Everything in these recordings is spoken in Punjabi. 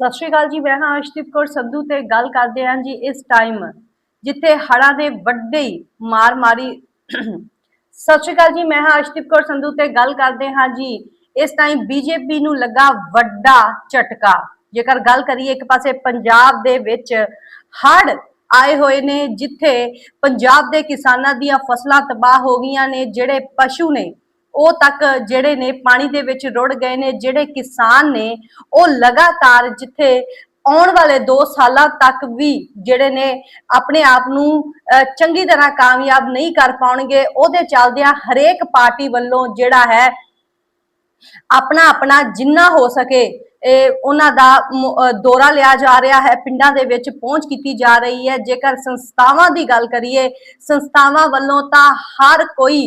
ਸਤਿ ਸ਼੍ਰੀ ਅਕਾਲ ਜੀ, ਮੈਂ ਹਾਂ ਅਰਸ਼ਦੀਪ ਕੌਰ ਸੰਧੂ ਤੇ ਗੱਲ ਕਰਦੇ ਹਾਂ ਜੀ ਇਸ ਟਾਈਮ ਜਿੱਥੇ ਹੜ੍ਹਾਂ ਦੇ ਵੱਡੇ ਮਾਰ ਮਾਰੀ ਸਤਿ ਸ਼੍ਰੀ ਅਕਾਲ ਜੀ, ਮੈਂ ਹਾਂ ਅਰਸ਼ਦੀਪ ਕੌਰ ਸੰਧੂ ਤੇ ਗੱਲ ਕਰਦੇ ਹਾਂ ਜੀ। ਇਸ ਟਾਈਮ ਬੀਜੇਪੀ ਨੂੰ ਲੱਗਾ ਵੱਡਾ ਝਟਕਾ। ਜੇਕਰ ਗੱਲ ਕਰੀਏ ਇੱਕ ਪਾਸੇ ਪੰਜਾਬ ਦੇ ਵਿੱਚ ਹੜ੍ਹ ਆਏ ਹੋਏ ਨੇ, ਜਿੱਥੇ ਪੰਜਾਬ ਦੇ ਕਿਸਾਨਾਂ ਦੀਆਂ ਫਸਲਾਂ ਤਬਾਹ ਹੋ ਗਈਆਂ ਨੇ, ਜਿਹੜੇ ਪਸ਼ੂ ਨੇ ਉਹ ਤੱਕ ਜਿਹੜੇ ਨੇ ਪਾਣੀ ਦੇ ਵਿੱਚ ਰੁੜ ਗਏ ਨੇ ਜਿਹੜੇ ਕਿਸਾਨ ਨੇ ਉਹ ਲਗਾਤਾਰ ਜਿੱਥੇ ਆਉਣ ਵਾਲੇ 2 ਸਾਲਾਂ ਤੱਕ ਵੀ ਜਿਹੜੇ ਨੇ ਆਪਣੇ ਆਪ ਨੂੰ ਅਹ, ਚੰਗੀ ਤਰ੍ਹਾਂ ਕਾਮਯਾਬ ਨਹੀਂ ਕਰ ਪਾਉਣਗੇ ਉਹਦੇ ਚੱਲਦਿਆਂ ਹਰੇਕ ਪਾਰਟੀ ਵੱਲੋਂ ਜਿਹੜਾ ਹੈ ਆਪਣਾ ਆਪਣਾ ਜਿੰਨਾ ਹੋ ਸਕੇ ਉਹਨਾਂ ਦਾ ਦੌਰਾ ਲਿਆ ਜਾ ਰਿਹਾ ਹੈ, ਪਿੰਡਾਂ ਦੇ ਵਿੱਚ ਪਹੁੰਚ ਕੀਤੀ ਜਾ ਰਹੀ ਹੈ। ਜੇਕਰ ਸੰਸਥਾਵਾਂ ਦੀ ਗੱਲ ਕਰੀਏ, ਸੰਸਥਾਵਾਂ ਵੱਲੋਂ ਤਾਂ ਹਰ ਕੋਈ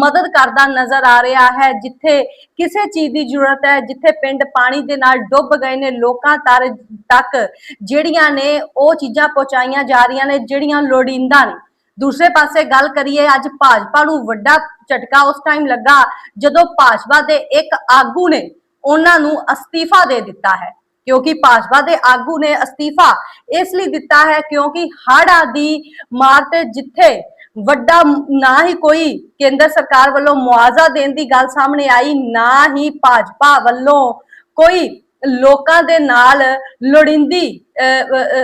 ਮਦਦ ਕਰਦਾ ਨਜ਼ਰ ਆ ਰਿਹਾ ਹੈ, ਜਿੱਥੇ ਕਿਸੇ ਚੀਜ਼ ਦੀ ਜ਼ਰੂਰਤ ਹੈ, ਜਿੱਥੇ ਪਿੰਡ ਪਾਣੀ ਦੇ ਨਾਲ ਡੁੱਬ ਗਏ ਨੇ, ਲੋਕਾਂ ਤਰ, ਤੱਕ ਜਿਹੜੀਆਂ ਨੇ ਉਹ ਚੀਜ਼ਾਂ ਪਹੁੰਚਾਈਆਂ ਜਾ ਰਹੀਆਂ ਨੇ, ਜਿਹੜੀਆਂ ਲੋੜੀਂਦਾ ਨੇ। ਦੂਸਰੇ ਪਾਸੇ ਗੱਲ ਕਰੀਏ, ਅੱਜ ਭਾਜਪਾ ਨੂੰ ਵੱਡਾ ਝਟਕਾ ਉਸ ਟਾਈਮ ਲੱਗਾ, ਜਦੋਂ ਭਾਜਪਾ ਦੇ ਇੱਕ ਆਗੂ ਨੇ ਉਹਨਾਂ ਨੂੰ ਅਸਤੀਫਾ ਦੇ ਦਿੱਤਾ ਹੈ, ਕਿਉਂਕਿ ਭਾਜਪਾ ਦੇ ਆਗੂ ਨੇ ਅਸਤੀਫਾ ਇਸ ਲਈ ਦਿੱਤਾ ਹੈ ਕਿਉਂਕਿ ਹੜ੍ਹਾਂ ਦੀ ਮਾਰ ਤੇ ਜਿੱਥੇ ਵੱਡਾ ਨਾ ਹੀ ਕੋਈ ਕੇਂਦਰ ਸਰਕਾਰ ਵੱਲੋਂ ਮੁਆਵਜ਼ਾ ਦੇਣ ਦੀ ਗੱਲ ਸਾਹਮਣੇ ਆਈ, ਨਾ ਹੀ ਭਾਜਪਾ ਵੱਲੋਂ ਕੋਈ ਲੋਕਾਂ ਦੇ ਨਾਲ ਲੋੜੀਂਦੀ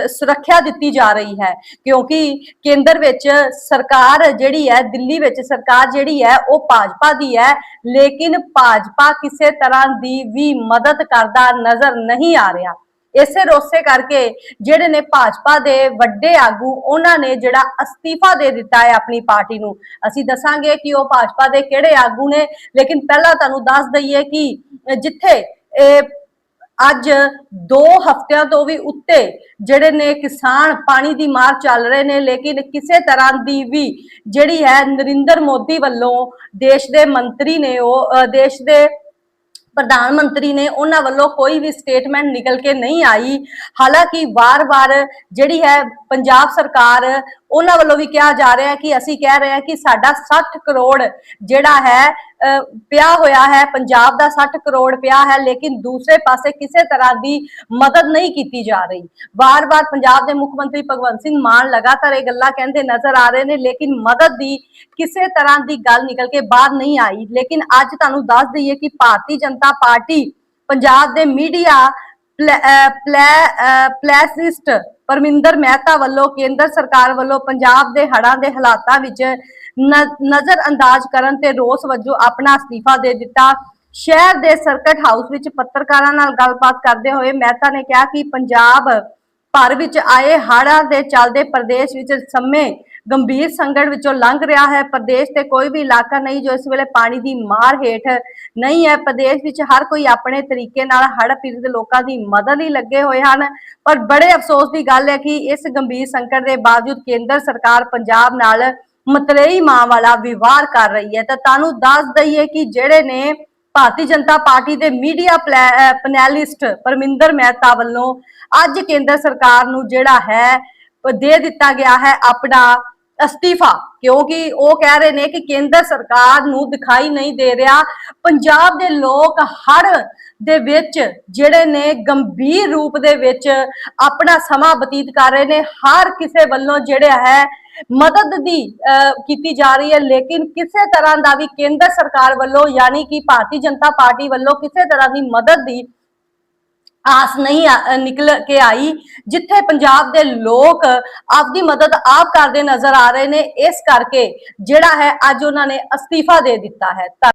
ਸੁਰੱਖਿਆ ਦਿੱਤੀ ਜਾ ਰਹੀ ਹੈ। ਕਿਉਂਕਿ ਕੇਂਦਰ ਵਿੱਚ ਸਰਕਾਰ ਜਿਹੜੀ ਹੈ, ਦਿੱਲੀ ਵਿੱਚ ਸਰਕਾਰ ਜਿਹੜੀ ਹੈ, ਉਹ ਭਾਜਪਾ ਦੀ ਹੈ। ਲੇਕਿਨ ਭਾਜਪਾ ਕਿਸੇ ਤਰ੍ਹਾਂ ਦੀ ਵੀ ਮਦਦ ਕਰਦਾ ਨਜ਼ਰ ਨਹੀਂ ਆ ਰਿਹਾ। ਇਸੇ ਰੋਸੇ ਕਰਕੇ ਜਿਹੜੇ ਨੇ ਭਾਜਪਾ ਦੇ ਵੱਡੇ ਆਗੂ, ਉਹਨਾਂ ਨੇ ਜਿਹੜਾ ਅਸਤੀਫਾ ਦੇ ਦਿੱਤਾ ਹੈ ਆਪਣੀ ਪਾਰਟੀ ਨੂੰ। ਅਸੀਂ ਦੱਸਾਂਗੇ ਕਿ ਉਹ ਭਾਜਪਾ ਦੇ ਕਿਹੜੇ ਆਗੂ ਨੇ, ਲੇਕਿਨ ਪਹਿਲਾਂ ਤੁਹਾਨੂੰ ਦੱਸ ਦਈਏ ਕਿ ਜਿੱਥੇ ਇਹ ਅੱਜ 2 ਹਫ਼ਤਿਆਂ ਤੋਂ ਵੀ ਉੱਤੇ ਜਿਹੜੇ ਨੇ ਕਿਸਾਨ ਪਾਣੀ ਦੀ ਮਾਰ ਚੱਲ ਰਹੇ ਨੇ, ਲੇਕਿਨ ਕਿਸੇ ਤਰ੍ਹਾਂ ਦੀ ਵੀ ਜਿਹੜੀ ਹੈ ਨਰਿੰਦਰ ਮੋਦੀ ਵੱਲੋਂ ਦੇਸ਼ ਦੇ ਮੰਤਰੀ ਨੇ ਉਹ ਦੇਸ਼ ਦੇ ਪ੍ਰਧਾਨ ਮੰਤਰੀ ਨੇ ਉਹਨਾਂ ਵੱਲੋਂ ਕੋਈ ਵੀ ਸਟੇਟਮੈਂਟ ਨਿਕਲ ਕੇ ਨਹੀਂ ਆਈ। ਹਾਲਾਂਕਿ ਵਾਰ-ਵਾਰ ਜਿਹੜੀ ਹੈ ਪੰਜਾਬ ਸਰਕਾਰ ਉਹਨਾਂ ਵੱਲੋਂ ਵੀ ਕਿਹਾ ਜਾ ਰਿਹਾ ਹੈ ਕਿ ਅਸੀਂ ਕਹਿ ਰਹੇ ਹਾਂ ਕਿ ਸਾਡਾ 60 ਕਰੋੜ ਜਿਹੜਾ ਹੈ ਪਿਆ ਹੋਇਆ ਹੈ, ਪੰਜਾਬ ਦਾ 60 ਕਰੋੜ ਪਿਆ ਹੈ, ਲੇਕਿਨ ਦੂਸਰੇ ਪਾਸੇ ਕਿਸੇ ਤਰ੍ਹਾਂ ਦੀ ਮਦਦ ਨਹੀਂ ਕੀਤੀ ਜਾ ਰਹੀ। ਵਾਰ-ਵਾਰ ਪੰਜਾਬ ਦੇ ਮੁੱਖ ਮੰਤਰੀ ਭਗਵੰਤ ਸਿੰਘ ਮਾਨ ਲਗਾਤਾਰ ਇਹ ਗੱਲਾਂ ਕਹਿੰਦੇ ਨਜ਼ਰ ਆ ਰਹੇ ਨੇ, ਲੇਕਿਨ ਮਦਦ ਦੀ ਕਿਸੇ ਤਰ੍ਹਾਂ ਦੀ ਗੱਲ ਨਿਕਲ ਕੇ ਬਾਹਰ ਨਹੀਂ ਆਈ। ਲੇਕਿਨ ਅੱਜ ਤੁਹਾਨੂੰ ਦੱਸ ਦਈਏ ਕਿ ਭਾਰਤੀ ਜਨਤਾ ਪਾਰਟੀ, ਪੰਜਾਬ ਦੇ ਮੀਡੀਆ ਪਲੈਸਿਸਟ ਪਰਮਿੰਦਰ ਮਹਿਤਾ ਵੱਲੋਂ ਕੇਂਦਰ ਸਰਕਾਰ ਵੱਲੋਂ ਪੰਜਾਬ ਦੇ ਹੜ੍ਹਾਂ ਦੇ ਹਾਲਾਤਾਂ ਵਿੱਚ ਨਜ਼ਰ ਅੰਦਾਜ਼ ਕਰਨ ਤੇ ਰੋਸ ਵਜੋਂ ਆਪਣਾ ਅਸਤੀਫਾ ਦੇ ਦਿੱਤਾ। ਸ਼ਹਿਰ ਦੇ ਸਰਕਟ ਹਾਊਸ ਵਿੱਚ ਪੱਤਰਕਾਰਾਂ ਨਾਲ ਗੱਲਬਾਤ ਕਰਦੇ ਹੋਏ ਮਹਿਤਾ ਨੇ ਕਿਹਾ ਕਿ ਪੰਜਾਬ ਭਰ ਵਿੱਚ ਆਏ ਹੜ੍ਹਾਂ ਦੇ ਚੱਲਦੇ ਪ੍ਰਦੇਸ਼ ਵਿੱਚ ਸਮੇਂ ਗੰਭੀਰ ਸੰਕਟ ਵਿੱਚੋਂ ਲੰਘ ਰਿਹਾ ਹੈ। ਪ੍ਰਦੇਸ਼ ਤੇ ਕੋਈ ਵੀ ਇਲਾਕਾ ਨਹੀਂ ਜੋ ਇਸ ਵੇਲੇ ਪਾਣੀ ਦੀ ਮਾਰ ਹੇਠ ਨਹੀਂ ਹੈ। ਪ੍ਰਦੇਸ਼ ਵਿੱਚ ਹਰ ਕੋਈ ਆਪਣੇ ਤਰੀਕੇ ਨਾਲ ਹੜ੍ਹ ਪੀੜਤ ਲੋਕਾਂ ਦੀ ਮਦਦ ਲਈ ਲੱਗੇ ਹੋਏ ਹਨ। ਪਰ ਬੜੇ ਅਫਸੋਸ ਦੀ ਗੱਲ ਹੈ ਕਿ ਇਸ ਗੰਭੀਰ ਸੰਕਟ ਦੇ ਬਾਵਜੂਦ ਕੇਂਦਰ ਸਰਕਾਰ ਪੰਜਾਬ ਨਾਲ ਮਤਰੇਈ ਮਾਂ ਵਾਲਾ ਵਿਵਹਾਰ ਕਰ ਰਹੀ ਹੈ। ਤਾਂ ਤੁਹਾਨੂੰ ਦੱਸ ਦਈਏ ਕਿ ਜਿਹੜੇ ਨੇ ਭਾਰਤੀ ਜਨਤਾ ਪਾਰਟੀ ਦੇ ਮੀਡੀਆ ਪੈਨਲਿਸਟ ਪਰਮਿੰਦਰ ਮਹਿਤਾ ਵੱਲੋਂ ਅੱਜ ਕੇਂਦਰ ਸਰਕਾਰ ਨੂੰ ਜਿਹੜਾ ਹੈ, ਦੇ ਦਿੱਤਾ ਗਿਆ ਹੈ ਆਪਣਾ ਅਸਤੀਫਾ ਕਿਉਂਕਿ ਉਹ ਕਹਿ ਰਹੇ ਨੇ ਕਿ ਕੇਂਦਰ ਸਰਕਾਰ ਨੂੰ ਦਿਖਾਈ ਨਹੀਂ ਦੇ ਰਿਹਾ। ਪੰਜਾਬ ਦੇ ਲੋਕ ਹੜ ਦੇ ਵਿੱਚ ਜਿਹੜੇ ਨੇ ਗੰਭੀਰ ਰੂਪ ਦੇ ਵਿੱਚ ਆਪਣਾ ਸਮਾਂ ਬਤੀਤ ਕਰ ਰਹੇ ਨੇ। ਹਰ ਕਿਸੇ ਵੱਲੋਂ ਜਿਹੜਾ ਹੈ ਮਦਦ ਦੀ ਅਹ, ਕੀਤੀ ਜਾ ਰਹੀ ਹੈ। ਲੇਕਿਨ ਕਿਸੇ ਤਰ੍ਹਾਂ ਦਾ ਵੀ ਕੇਂਦਰ ਸਰਕਾਰ ਵੱਲੋਂ ਯਾਨੀ ਕਿ ਭਾਰਤੀ ਜਨਤਾ ਪਾਰਟੀ ਵੱਲੋਂ ਕਿਸੇ ਤਰ੍ਹਾਂ ਦੀ ਮਦਦ ਦੀ ਆਸ ਨਹੀਂ ਨਿਕਲ ਕੇ ਆਈ, ਜਿੱਥੇ ਪੰਜਾਬ ਦੇ ਲੋਕ ਆਪਦੀ ਮਦਦ ਆਪ ਕਰਦੇ ਨਜ਼ਰ ਆ ਰਹੇ ਨੇ, ਇਸ ਕਰਕੇ ਜਿਹੜਾ ਹੈ ਅੱਜ ਉਹਨਾਂ ਨੇ ਅਸਤੀਫਾ ਦੇ ਦਿੱਤਾ ਹੈ।